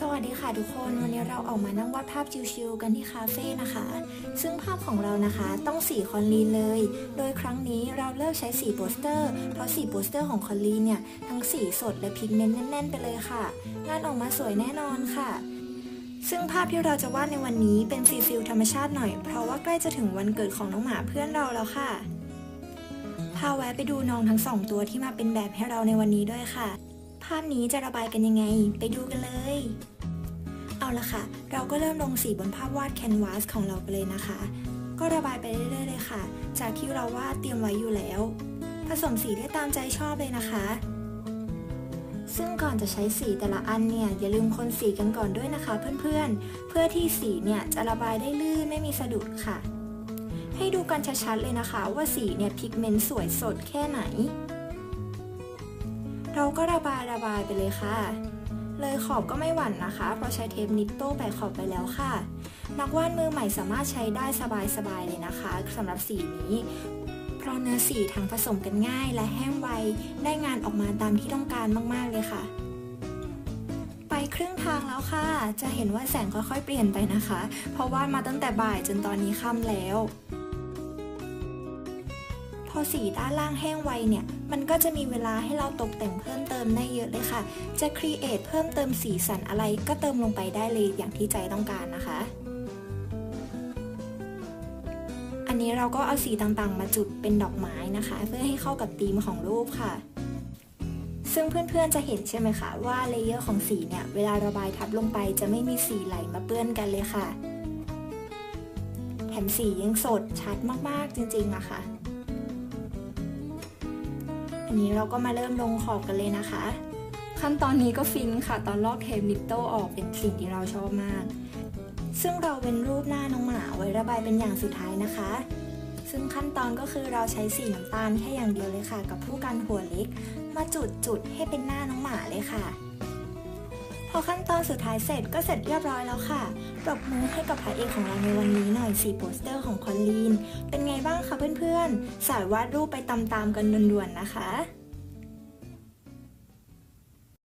สวัสดีค่ะทุกคนวันนี้เราออกมานั่งวาดภาพชิลๆกันที่คาเฟ่นะคะ ซึ่งภาพของเรานะคะต้องสีคอนลีนเลย โดยครั้งนี้เราเลือกใช้สีโปสเตอร์ เพราะสีโปสเตอร์ของคอนลีนเนี่ย ทั้งสีสดและพิกเมนต์แน่นๆ ไปเลยค่ะ งานออกมาสวยแน่นอนค่ะ ซึ่งภาพที่เราจะวาดในวันนี้เป็นสีฟิลธรรมชาติหน่อย เพราะว่าใกล้จะถึงวันเกิดของน้องหมาเพื่อนเราแล้วค่ะพาแวะไปดูน้องทั้งสองตัวที่มาเป็นแบบให้เราในวันนี้ด้วยค่ะ ภาพนี้จะระบายกันยังไง ไปดูกันเลย เอาละค่ะ เราก็เริ่มลงสีบนภาพวาดแคนวาสของเราไปเลยนะคะ ก็ระบายไปเรื่อยๆเลยค่ะ จากที่เราวาดเตรียมไว้อยู่แล้ว ผสมสีได้ตามใจชอบเลยนะคะ ซึ่งก่อนจะใช้สีแต่ละอันเนี่ยอย่าลืมคนสีกันก่อนด้วยนะคะ เพื่อนๆ เพื่อที่สีเนี่ยจะระบายได้ลื่นไม่มีสะดุดค่ะ ให้ดูกันชัดๆเลยนะคะ ว่าสีเนี่ยพิกเมนต์สวยสดแค่ไหน เราก็ระบายระบายไปเลยค่ะ เลยขอบก็ไม่หวั่นนะคะ เพราะใช้เทปนิตโต้แปะขอบไปแล้วค่ะ นักวาดมือใหม่สามารถใช้ได้สบายๆเลยนะคะสำหรับสีนี้เพราะเนื้อสีทั้งผสมกันง่ายและแห้งไว ได้งานออกมาตามที่ต้องการมาก ๆ เลยค่ะ ไปครึ่งทางแล้วค่ะ จะเห็นว่าแสงค่อย ๆ เปลี่ยนไปนะคะ เพราะวาดมาตั้งแต่บ่ายจนตอนนี้ค่ำแล้ว อสีด้านล่างแห้งไวเนี่ย มันก็จะมีเวลาให้เราตกแต่งเพิ่มเติมได้เยอะเลยค่ะ จะครีเอทเพิ่มเติมสีสันอะไรก็เติมลงไปได้เลยอย่างที่ใจต้องการนะคะ อันนี้เราก็เอาสีต่างๆ มาจุดเป็นดอกไม้นะคะ เพื่อให้เข้ากับธีมของรูปค่ะซึ่งเพื่อนๆจะเห็นใช่ไหมคะว่าเลเยอร์ของสีเนี่ย เวลาระบายทับลงไปจะไม่มีสีไหลมาเปื้อนกันเลยค่ะ แถมสียังสดชัดมากๆจริงๆอะค่ะ อันนี้เราก็มาเริ่มลงขอบกันเลยนะคะ ขั้นตอนนี้ก็ฟินค่ะ ตอนลอกเทปนิปโตออกเป็นสิ่งที่เราชอบมาก ซึ่งเราเป็นรูปหน้าน้องหมาไว้ระบายเป็นอย่างสุดท้ายนะคะ ซึ่งขั้นตอนก็คือเราใช้สีน้ำตาลแค่อย่างเดียวเลยค่ะ กับผู้กันหัวเล็ก มาจุดจุดๆให้เป็นหน้าน้องหมาเลยค่ะ อขั้นตอนสุดท้ายเสร็จก็เสร็จเรียบร้อยแล้วค่ะ ปรบมือให้กับพระเอกของเราในวันนี้หน่อยสีโปสเตอร์ของคอนลีน เป็นไงบ้างคะเพื่อนๆ สายวาดรูปไปตามๆกันด่วนๆนะคะ